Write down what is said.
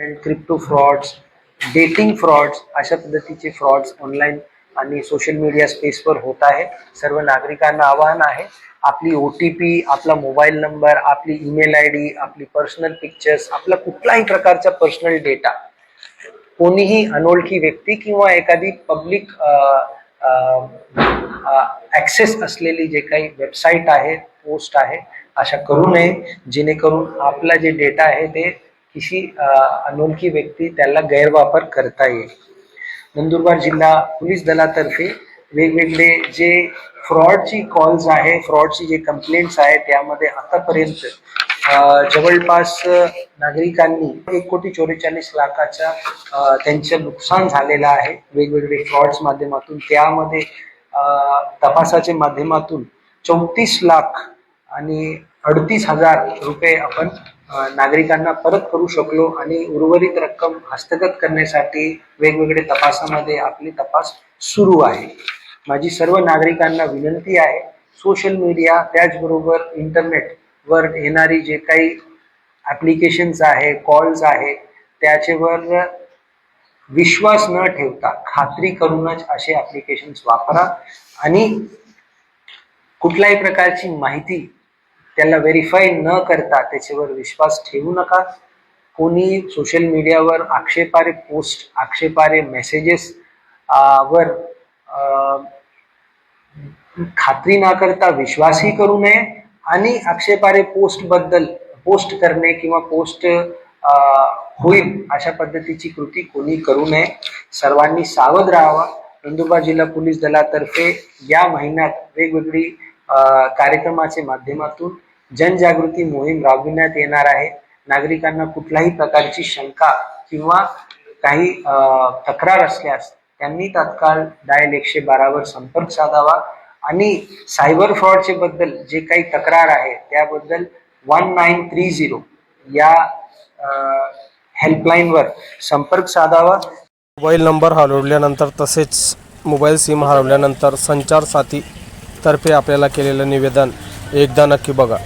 Crypto frauds dating frauds अशा पद्धतीचे frauds online आणि सोशल मीडिया स्पेसवर होत आहे. सर्व नागरिकांना आवाहन आहे आपली ओ टी पी आपला मोबाईल नंबर आपली ईमेल आय डी आपली पर्सनल पिक्चर्स आपला कुठलाही प्रकारचा पर्सनल डेटा कोणीही अनोळखी व्यक्ती किंवा एखादी पब्लिक ॲक्सेस असलेली जे काही वेबसाईट आहे पोस्ट आहे अशा करू नये. जेणेकरून आपला जे डेटा आहे ते किसी अनोळखी व्यक्ती त्याला गैरवापर करता येईल. नंदुरबार जिल्हा पोलीस दलातर्फे वेगवेगळे जे फ्रॉडची कॉल्स आहे फ्रॉडची जे कंप्लेंट्स आहे त्यामध्ये आतापर्यंत जवळपास नागरिकांनी एक कोटी चौवेचाळीस लाखाचा त्यांचं नुकसान झालेलं आहे. वेगवेगळे फ्रॉड्स माध्यमातून त्यामध्ये तपासाच्या माध्यमातून चौतीस लाख आणि अडतीस हजार रुपये आपण नागरिकांना परत करू शकलो आणि उर्वरित रक्कम हस्तगत करण्यासाठी वेगवेगळे तपासामध्ये आपली तपास सुरू आहे. माझी सर्व नागरिकांना विनंती आहे सोशल मीडिया त्याचबरोबर इंटरनेटवर येणारी जे काही ॲप्लिकेशन्स आहे कॉल्स आहे त्याच्यावर विश्वास न ठेवता खात्री करूनच असे ॲप्लिकेशन्स वापरा आणि कुठल्याही प्रकारची माहिती त्याला व्हेरीफाय न करता त्याच्यावर विश्वास ठेवू नका. कोणी सोशल मीडियावर आक्षेपारे पोस्ट आक्षेपारे मेसेजेस वर खात्री न करता विश्वासही करू नये आणि आक्षेपारे पोस्टबद्दल पोस्ट करणे किंवा पोस्ट होईल अशा पद्धतीची कृती कोणी करू नये. सर्वांनी सावध राहावा. नंदुरबार जिल्हा पोलीस दलातर्फे या महिन्यात वेगवेगळी कार्यक्रमाच्या माध्यमातून जनजागृती मोहीम राबविण्यात येणार आहे. नागरिकांना कुठल्याही प्रकारची शंका किंवा काही तक्रार असल्यास त्यांनी तात्काळ डायल एकशे बारावर संपर्क साधावा आणि सायबर फ्रॉडचे बद्दल जे काही तक्रार आहे त्याबद्दल वन नाईन थ्री झिरो या हेल्पलाईनवर संपर्क साधावा. मोबाईल नंबर हरवल्यानंतर तसेच मोबाईल सिम हरवल्यानंतर संचार साथीतर्फे आपल्याला केलेलं निवेदन एकदा नक्की बघा.